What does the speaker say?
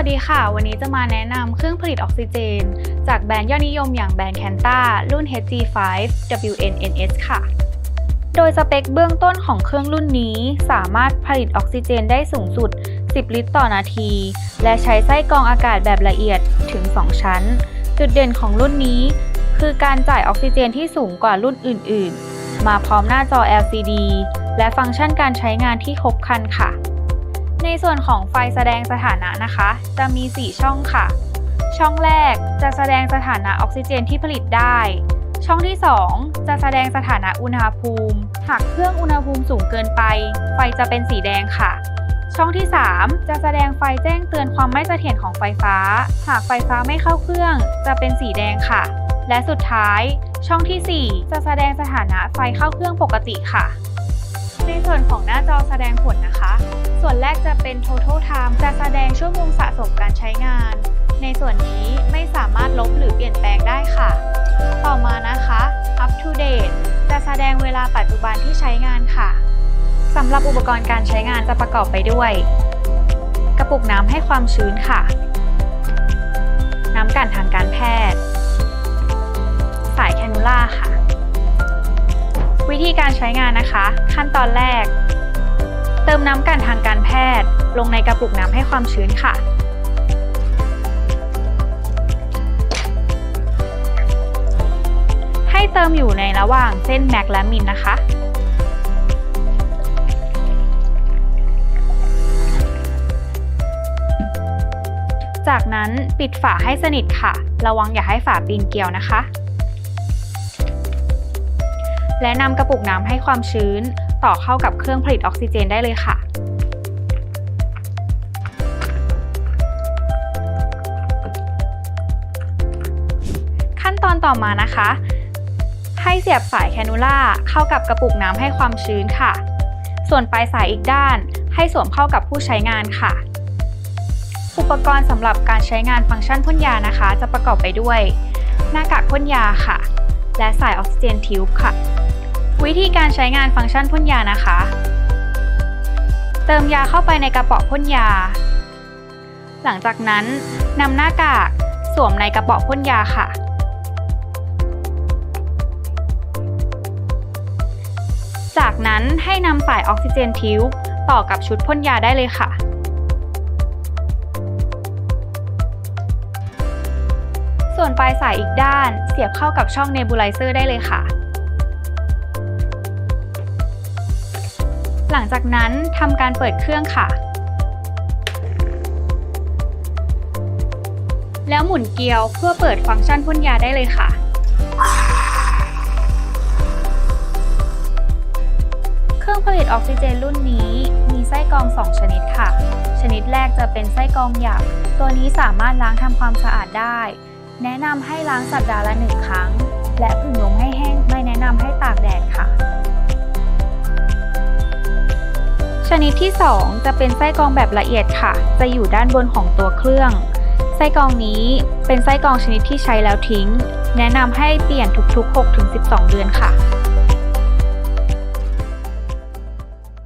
วัสดีค่ะ วันนี้จะมาแนะนำเครื่องผลิตออกซิเจน จากแบรนด์ยอดนิยมอย่างแบรนด์แคนตารุ่น HG5 WNNS ค่ะ โดยสเปคเบื้องต้นของเครื่องรุ่นนี้สามารถผลิตออกซิเจนได้สูงสุด 10 ลิตรต่อนาที และใช้ไส้กรองอากาศแบบละเอียดถึง 2 ชั้น จุดเด่นของรุ่นนี้ คือการจ่ายออกซิเจนที่สูงกว่ารุ่นอื่น ๆ มาพร้อมหน้าจอ LCD และฟังก์ชันการใช้งานที่ครบครันค่ะ ในส่วนของไฟแสดงสถานะนะคะ จะมี 4 ช่องค่ะ ช่องแรกจะแสดงสถานะออกซิเจนที่ผลิตได้ ช่องที่ 2 จะแสดงสถานะอุณหภูมิ หากเครื่องอุณหภูมิสูงเกินไป ไฟจะเป็นสีแดงค่ะ ช่องที่ 3 จะแสดงไฟแจ้งเตือนความไม่เสถียรของไฟฟ้า หากไฟฟ้าไม่เข้าเครื่อง จะเป็นสีแดงค่ะ และสุดท้าย ช่องทีสี่4 จะแสดงสถานะไฟเข้าเครื่องปกติค่ะ ในส่วนของหน้าจอแสดงผลนะคะ ส่วนแรกจะเป็น total time จะแสดงชั่วโมงสะสมการใช้งาน ในส่วนนี้ไม่สามารถลบหรือเปลี่ยนแปลงได้ค่ะ ต่อมานะคะ up to date จะแสดงเวลาปัจจุบันที่ใช้งานค่ะสำหรับอุปกรณ์การใช้งานจะประกอบไปด้วย กระปุกน้ำให้ความชื้นค่ะ น้ำกันทางการแพทย์ สายแคนูล่าค่ะ การใช้งานนะคะ ขั้นตอนแรก เติมน้ำกันทางการแพทย์ ลงในกระปุกน้ำให้ความชื้นค่ะ ให้เติมอยู่ในระหว่างเส้นแม็กและมินนะคะจากนั้นปิดฝาให้สนิทค่ะ ระวังอย่าให้ฝาปีนเกลียวนะคะ และนำกระปุกน้ำให้ความชื้น ต่อเข้ากับเครื่องผลิตออกซิเจนได้เลยค่ะ ขั้นตอนต่อมานะคะ ให้เสียบสายแคนูล่าเข้ากับกระปุกน้ำให้ความชื้นค่ะ ส่วนปลายสายอีกด้าน ให้สวมเข้ากับผู้ใช้งานค่ะ อุปกรณ์สำหรับการใช้งานฟังก์ชันพ่นยานะคะ จะประกอบไปด้วย หน้ากากพ่นยาค่ะและสายออกซิเจนทิวบค่ะ วิธีการใช้งานฟังก์ชันพ่นยานะคะ เติมยาเข้าไปในกระป๋าพ่นยา หลังจากนั้นนำหน้ากากสวมในกระป๋าพ่นยาค่ะ จากนั้นให้นำสายออกซิเจนทิวต่อกับชุดพ่นยาได้เลยค่ะส่วนปลายสายอีกด้านเสียบเข้ากับช่องเนบูไลเซอร์ได้เลยค่ะ ลังจากนั้นทำการเปิดเครื่องค่ะ แล้วหมุนเกลียวเพื่อเปิดฟังก์ชันพ่นยาได้เลยค่ะเครื่องผลิตออกซิเจนรุ่นนี้มีไส้กรอง 2 ชนิดค่ะ ชนิดแรกจะเป็นไส้กรองหยาบตัวนี้สามารถล้างทำความสะอาดได้ แนะนำให้ล้างสัปดาห์ละหนึ่งครั้ง และผึ่งล ชนิดที่ 2 จะเป็นไส้กรองแบบละเอียดค่ะ จะอยู่ด้านบนของตัวเครื่อง ไส้กรองนี้เป็นไส้กรองชนิดที่ใช้แล้วทิ้ง แนะนำให้เปลี่ยนทุกๆ 6-12 เดือนค่ะ